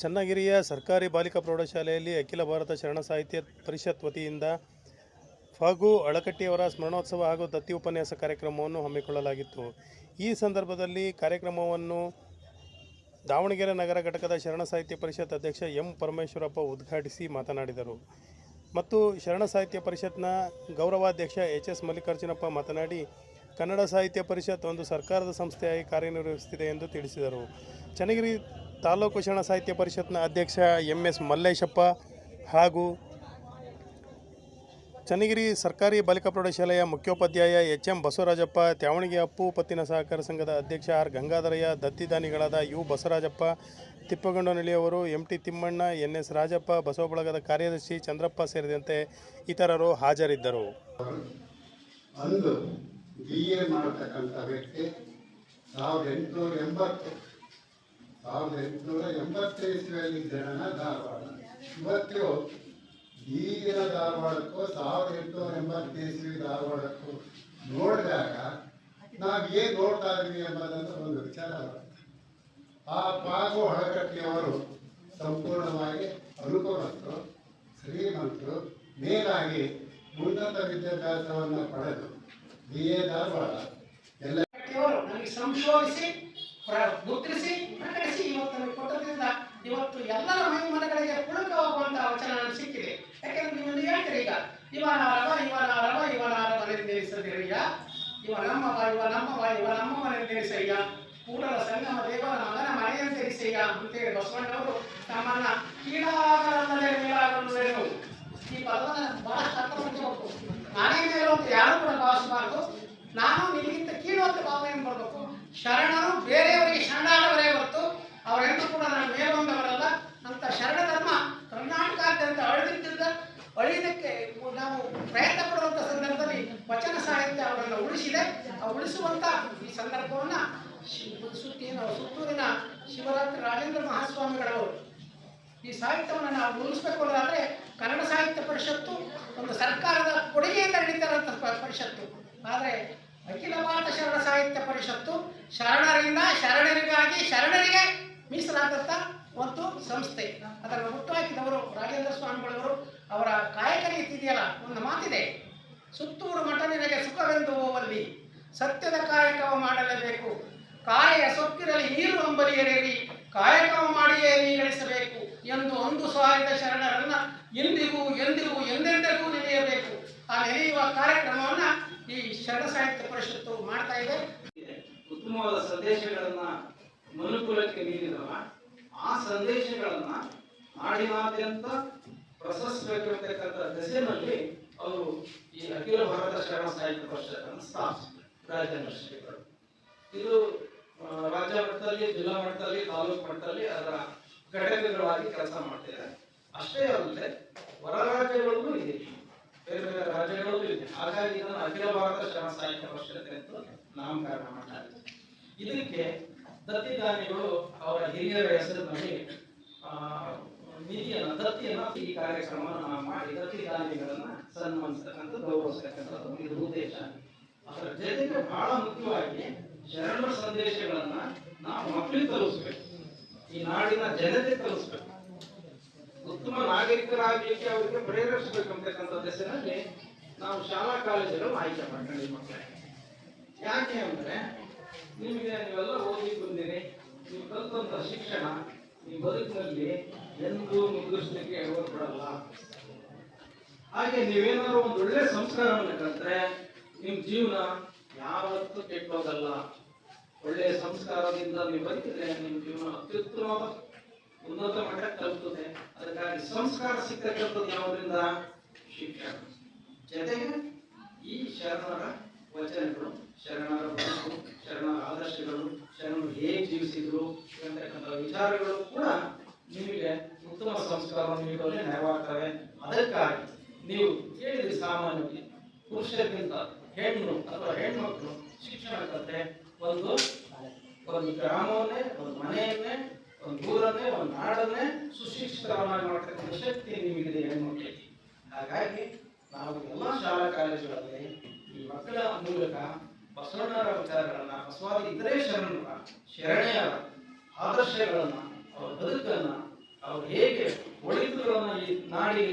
ಚನ್ನಗಿರಿಯ ಸರ್ಕಾರಿ ಬಾಲಿಕಾ ಪ್ರೌಢಶಾಲೆಯಲ್ಲಿ ಅಖಿಲ ಭಾರತ ಶರಣ ಸಾಹಿತ್ಯ ಪರಿಷತ್ ವತಿಯಿಂದ ಫಗು ಅಳಕಟ್ಟಿಯವರ ಸ್ಮರಣೋತ್ಸವ ಹಾಗೂ ದತ್ತಿ ಉಪನ್ಯಾಸ ಕಾರ್ಯಕ್ರಮವನ್ನು ಹಮ್ಮಿಕೊಳ್ಳಲಾಗಿತ್ತು. ಈ ಸಂದರ್ಭದಲ್ಲಿ ಕಾರ್ಯಕ್ರಮವನ್ನು ದಾವಣಗೆರೆ ನಗರ ಘಟಕದ ಶರಣ ಸಾಹಿತ್ಯ ಪರಿಷತ್ ಅಧ್ಯಕ್ಷ ಎಂ ಪರಮೇಶ್ವರಪ್ಪ ಉದ್ಘಾಟಿಸಿ ಮಾತನಾಡಿದರು. ಮತ್ತು ಶರಣ ಸಾಹಿತ್ಯ ಪರಿಷತ್ನ ಗೌರವಾಧ್ಯಕ್ಷ ಎಚ್ ಎಸ್ ಮಲ್ಲಿಕಾರ್ಜುನಪ್ಪ ಮಾತನಾಡಿ, ಕನ್ನಡ ಸಾಹಿತ್ಯ ಪರಿಷತ್ ಒಂದು ಸರ್ಕಾರದ ಸಂಸ್ಥೆಯಾಗಿ ಕಾರ್ಯನಿರ್ವಹಿಸುತ್ತಿದೆ ಎಂದು ತಿಳಿಸಿದರು. ಚನ್ನಗಿರಿ ತಾಲೂಕು ಶರಣ ಸಾಹಿತ್ಯ ಪರಿಷತ್ನ ಅಧ್ಯಕ್ಷ ಎಂ ಎಸ್ ಮಲ್ಲೇಶಪ್ಪ ಹಾಗೂ ಚನ್ನಗಿರಿ ಸರ್ಕಾರಿ ಬಾಲಿಕಾ ಪ್ರೌಢಶಾಲೆಯ ಮುಖ್ಯೋಪಾಧ್ಯಾಯ ಎಚ್ ಎಂ ಬಸವರಾಜಪ್ಪ, ತ್ಯಾವಣಿಗೆ ಅಪ್ಪು ಪತ್ತಿನ ಸಹಕಾರ ಸಂಘದ ಅಧ್ಯಕ್ಷ ಆರ್ ಗಂಗಾಧರಯ್ಯ ದತ್ತಿದಾನಿಗಳಾದ U Basavarajappa ತಿಪ್ಪಗೊಂಡನಳ್ಳಿಯವರು M T Thimmanna, N S Rajappa, Basava ಬಳಗದ ಕಾರ್ಯದರ್ಶಿ ಚಂದ್ರಪ್ಪ ಸೇರಿದಂತೆ ಇತರರು ಹಾಜರಿದ್ದರು. ಅಂದು ಬಿ ಎ ವ್ಯಕ್ತಿ ಸಾವಿರದ ಎಂಟುನೂರ ಎಂಬತ್ತು ಸಾವಿರದ ಎಂಟುನೂರ ಎಂಬತ್ತೈದು ಇಸ್ವಿಯಲ್ಲಿ ಜನನ ಧಾರವಾಡ. ಇವತ್ತು ಈಗಿನ ಧಾರವಾಡಕ್ಕೂ ಸಾವಿರದ ಎಂಟುನೂರ ಎಂಬತ್ತೈದು ಇಸ್ವಿ ಧಾರವಾಡಕ್ಕೂ ನೋಡಿದಾಗ ನಾವು ಏನು ನೋಡ್ತಾ ಇದ್ವಿ ಎಂಬುದಂತ ಒಂದು ವಿಚಾರ ಆ ಪಾಗು ಹಳಕಟ್ಟಿಯವರು ಸಂಪೂರ್ಣವಾಗಿ ಅನುಕೂಲಸ್ಥರು ಶ್ರೀಮಂತರು, ಮೇಲಾಗಿ ಉನ್ನತ ವಿದ್ಯಾಭ್ಯಾಸವನ್ನು ಪಡೆದು ಬಿ ಎ ಧಾರವಾಡ. ಎಲ್ಲ ಸಂಶೋಧಿಸಿ ಮುದ್ರಿಸಿ ಪ್ರಕಟಿಸಿ ಇವತ್ತು ನಮಗೆ ಕೊಟ್ಟದ್ರಿಂದ ಇವತ್ತು ಎಲ್ಲರ ಮನಗಳಿಗೆ ಪುಳಕ ಹೋಗುವಂತಹ ವಚನ ಸಿಕ್ಕಿದೆ ಯಾಕೆಂದ್ರೆ ನೀವು ಹೇಳ್ತೀರಿ ಈಗ ಇವನ ಅರವ ಇವನ ಅರವ ಇವನ ಅರವ ನಿರ್ದೇಶಿಸದಿರಯ್ಯ ಇವ ನಮ್ಮವ ಇವ ನಮ್ಮವ ಇವ ನಮ್ಮವ ನಿರ್ದೇಶಯ್ಯ ಕೂಡಲ ಸಂಗಮ ದೇವರ ಮಗನ ಈಗ ಅಂತೇಳಿ ಬಸವಣ್ಣವರು ತಮ್ಮನ್ನ ಕೀಳಾಗಲಲ್ಲದೆ ಮೇಲಾಗಲು ಈ ಪದವನ್ನು ಬಹಳ ಅರ್ಥವಾಗಿ ಹೋಗ್ತು ನಾನೇ ಮೇಲು ಅಂತ ಯಾರು ಕೂಡ ಭಾವಿಸಬಾರ್ದು. ನಾನು ನಿನಗಿಂತ ಕೀಳು ಅಂತ ಭಾವನೆಯನ್ನು ಬರಬೇಕು. ಶರಣರು ಬೇರೆಯವರಿಗೆ ಶರಣಾದವರೇ ಹೊರತು ಅವರೆಲ್ಲರೂ ಕೂಡ ನಾನು ಮೇಲೊಂದವರಲ್ಲ ಅಂತ ಶರಣ ಧರ್ಮ ಕರ್ನಾಟಕಾದ್ಯಂತ ಅಳಿದಿದ್ದ ಅಳಿಯೋದಕ್ಕೆ ನಾವು ಪ್ರಯತ್ನ ಪಡುವಂಥ ಸಂದರ್ಭದಲ್ಲಿ ವಚನ ಸಾಹಿತ್ಯ ಅವರನ್ನು ಉಳಿಸಿದೆ. ಆ ಉಳಿಸುವಂಥ ಈ ಸಂದರ್ಭವನ್ನ ಸುತ್ತಿನ ಸುತ್ತೂರಿನ ಶಿವರಾತ್ರಿ ರಾಜೇಂದ್ರ ಮಹಾಸ್ವಾಮಿಗಳವರು ಈ ಸಾಹಿತ್ಯವನ್ನು ನಾವು ಉಳಿಸ್ಬೇಕು ಅನ್ನೋದಾದ್ರೆ ಕನ್ನಡ ಸಾಹಿತ್ಯ ಪರಿಷತ್ತು, ಒಂದು ಸರ್ಕಾರದ ಕೊಡುಗೆಯಿಂದ ನಡೀತಾರಂತ ಪರಿಷತ್ತು. ಆದರೆ ಅಖಿಲ ಭಾರತ ಶರಣ ಸಾಹಿತ್ಯ ಪರಿಷತ್ತು ಶರಣರಿಂದ, ಶರಣರಿಗಾಗಿ, ಶರಣರಿಗೆ ಮೀಸಲಾದಂಥ ಒಂದು ಸಂಸ್ಥೆ. ಅದನ್ನು ಹುಟ್ಟುಹಾಕಿದವರು ರಾಜೇಂದ್ರ ಸ್ವಾಮಿಗಳವರು. ಅವರ ಕಾಯಕ ನೀತಿ ಇದೆಯಲ್ಲ ಒಂದು ಮಾತಿದೆ. ಸುತ್ತೂರು ಮಠ ನಿನಗೆ ಸುಖವೆಂದು ಹೋವಲ್ಲಿ. ಸತ್ಯದ ಕಾಯಕವ ಮಾಡಲೇಬೇಕು. ಕಾಯ ಸೊಕ್ಕಿರಲಿ ನೀರು ಅಂಬಲಿಯರೇರಿ ಕಾಯಕವ ಮಾಡಿಯೇ ನೀಗಳಿಸಬೇಕು ಎಂದು ಒಂದು ಸಹಾಯದ ಶರಣರನ್ನ ಎಂದಿಗೂ ಎಂದಿಗೂ ಎಂದೆಂದಿಗೂ ನೆನೆಯಬೇಕು. ಆ ನೆನೆಯುವ ಕಾರ್ಯಕ್ರಮವನ್ನ ಈ ಶರಣ ಸಾಹಿತ್ಯ ಪರಿಷತ್ತು ಮಾಡ್ತಾ ಇದೆ. ಉತ್ತಮವಾದ ಸಂದೇಶಗಳನ್ನ ಮನುಕುಲಕ್ಕೆ ನೀಡಿದವ. ಆ ಸಂದೇಶಗಳನ್ನ ನಾಡಿನಾದ್ಯಂತ ಪ್ರಸರಿಸಬೇಕಿರತಕ್ಕಂಥ ದೆಸೆನಲ್ಲಿ ಅವರು ಈ ಅಖಿಲ ಭಾರತ ಶರಣ ಸಾಹಿತ್ಯ ಪರಿಷತ್ತನ್ನು ಸ್ಥಾಪಿಸಿದರು ಶ್ರೀಗಳು ಇದು ರಾಜ್ಯ ಮಟ್ಟದಲ್ಲಿ, ಜಿಲ್ಲಾ ಮಟ್ಟದಲ್ಲಿ, ತಾಲೂಕು ಮಟ್ಟದಲ್ಲಿ ಅದರ ಘಟಕಗಳಾಗಿ ಕೆಲಸ ಮಾಡ್ತಿದೆ. ಅಷ್ಟೇ ಅಲ್ಲದೆ, ಹೊರ ರಾಜ್ಯಗಳಲ್ಲೂ ಇದೆ. ಬೇರೆ ಬೇರೆ ರಾಜ್ಯಗಳಲ್ಲೂ ಇದೆ. ಹಾಗಾಗಿ ಇದನ್ನು ಅಖಿಲ ಭಾರತ ಶರಣ ಸಾಹಿತ್ಯ ಪರಿಷತ್ ಎಂದು ನಾಮಕರಣ ಮಾಡಲಾಗಿದೆ. ಇದಕ್ಕೆ ದತ್ತಿದಾನಿಗಳು ಅವರ ಹಿರಿಯರ ಹೆಸರಿನಲ್ಲಿ ಆ, ನಿಧಿಯನ್ನ ದತ್ತಿಯನ್ನ ಈ ಕಾರ್ಯಕ್ರಮವನ್ನು ನಾವು ಮಾಡಿ ದತ್ತಿದಾನಿಗಳನ್ನ ಸನ್ಮಾನಿಸ್ತಕ್ಕಂಥ ಗೌರವಿಸ್ತಕ್ಕಂಥದ್ದು. ಇದು ಉದ್ದೇಶ. ಅದರ ಜೊತೆಗೆ ಬಹಳ ಮುಖ್ಯವಾಗಿ ಶರಣರ ಸಂದೇಶಗಳನ್ನ ನಾವು ಮಕ್ಕಳಿಗೆ ತಲುಪಿಸ್ಬೇಕು. ಈ ನಾಡಿನ ಜನತೆ ತಲುಪಿಸ್ಬೇಕು. ಉತ್ತಮ ನಾಗರಿಕರಾಗಲಿಕ್ಕೆ ಅವರಿಗೆ ಪ್ರೇರೇಪಿಸಬೇಕಂತಕ್ಕಂಥ ದೆಸೆನಲ್ಲಿ ನಾವು ಶಾಲಾ ಕಾಲೇಜುಗಳು ಆಯ್ಕೆ ಮಾಡ್ಕೊಂಡು ಮಕ್ಕಳಿಗೆ. ಯಾಕೆ ಅಂದ್ರೆ ನಿಮಗೆ ನೀವೆಲ್ಲ ಓದಿ ಬಂದಿರಿ ನೀವು ಕಲ್ತಂತ ಶಿಕ್ಷಣ ನಿಮ್ಮ ಬದುಕಿನಲ್ಲಿ ಎಂದೂ ಅವರು ಬಿಡಲ್ಲ ಹಾಗೆ ನೀವೇನಾದ್ರು ಒಂದು ಒಳ್ಳೆ ಸಂಸ್ಕಾರವನ್ನು ಕಲಿತ್ರೆ ನಿಮ್ಮ ಜೀವನ ಯಾವತ್ತೂ ಕೆಟ್ಟೋದಲ್ಲ ಒಳ್ಳೆ ಸಂಸ್ಕಾರದಿಂದ ನೀವು ಬದುಕಿದ್ರೆ ನಿಮ್ಮ ಜೀವನ ಅತ್ಯುತ್ತಮವಾದ ಉನ್ನತ ಮಟ್ಟಕ್ಕೆ ತಲುಪುತ್ತದೆ ಅದಕ್ಕಾಗಿ ಸಂಸ್ಕಾರ ಸಿಕ್ಕಂಥದ್ದು ಯಾವುದರಿಂದ? ಶಿಕ್ಷಣ. ಜೊತೆಗೆ ಈ ಶರಣರ ವಚನಗಳು, ಶರಣರ ಬದುಕು ಶರಣರ ಆದರ್ಶಗಳು, ಶರಣರು ಹೇಗೆ ಜೀವಿಸಿದ್ರು ಅಂತಕ್ಕಂಥ ವಿಚಾರಗಳು ಕೂಡ ಸಂಸ್ಕಾರವನ್ನು ನೀಡುವಲ್ಲಿ ನೆರವಾಗ್ತವೆ. ಅದಕ್ಕಾಗಿ ನೀವು ಕೇಳಿದ್ರೆ ಸಾಮಾನ್ಯವಾಗಿ ಪುರುಷರಿಗಿಂತ ಹೆಣ್ಣು ಅಥವಾ ಹೆಣ್ಮಕ್ಕಳು ಶಿಕ್ಷಣ ಕಲಿತ್ರೆ ಒಂದು ಒಂದು ಗ್ರಾಮವನ್ನೇ, ಒಂದು ಮನೆಯನ್ನೇ, ಒಂದು ಊರನ್ನೇ, ಒಂದು ನಾಡನ್ನೇ ಸುಶಿಕ್ಷಿತರನ್ನಾಗಿ ಮಾಡ್ತಕ್ಕಂಥ ಶಕ್ತಿ ನಿಮಗಿದೆ ಹೆಣ್ಮಕ್ಳಿಗೆ ಹಾಗಾಗಿ ನಾವು ಎಲ್ಲ ಶಾಲಾ ಕಾಲೇಜುಗಳಲ್ಲಿ ಈ ಮಕ್ಕಳ ಮೂಲಕ ಬಸವಣ್ಣರ ವಿಚಾರಗಳನ್ನು, ಬಸವಾದಿ ಇತರೆ ಶರಣರ ಶರಣೆಯರ ಆದರ್ಶಗಳನ್ನ, ಅವರ ಬದುಕನ್ನ, ಅವ್ರು ಹೇಗೆ ஒழித்துகிறோம் நாடி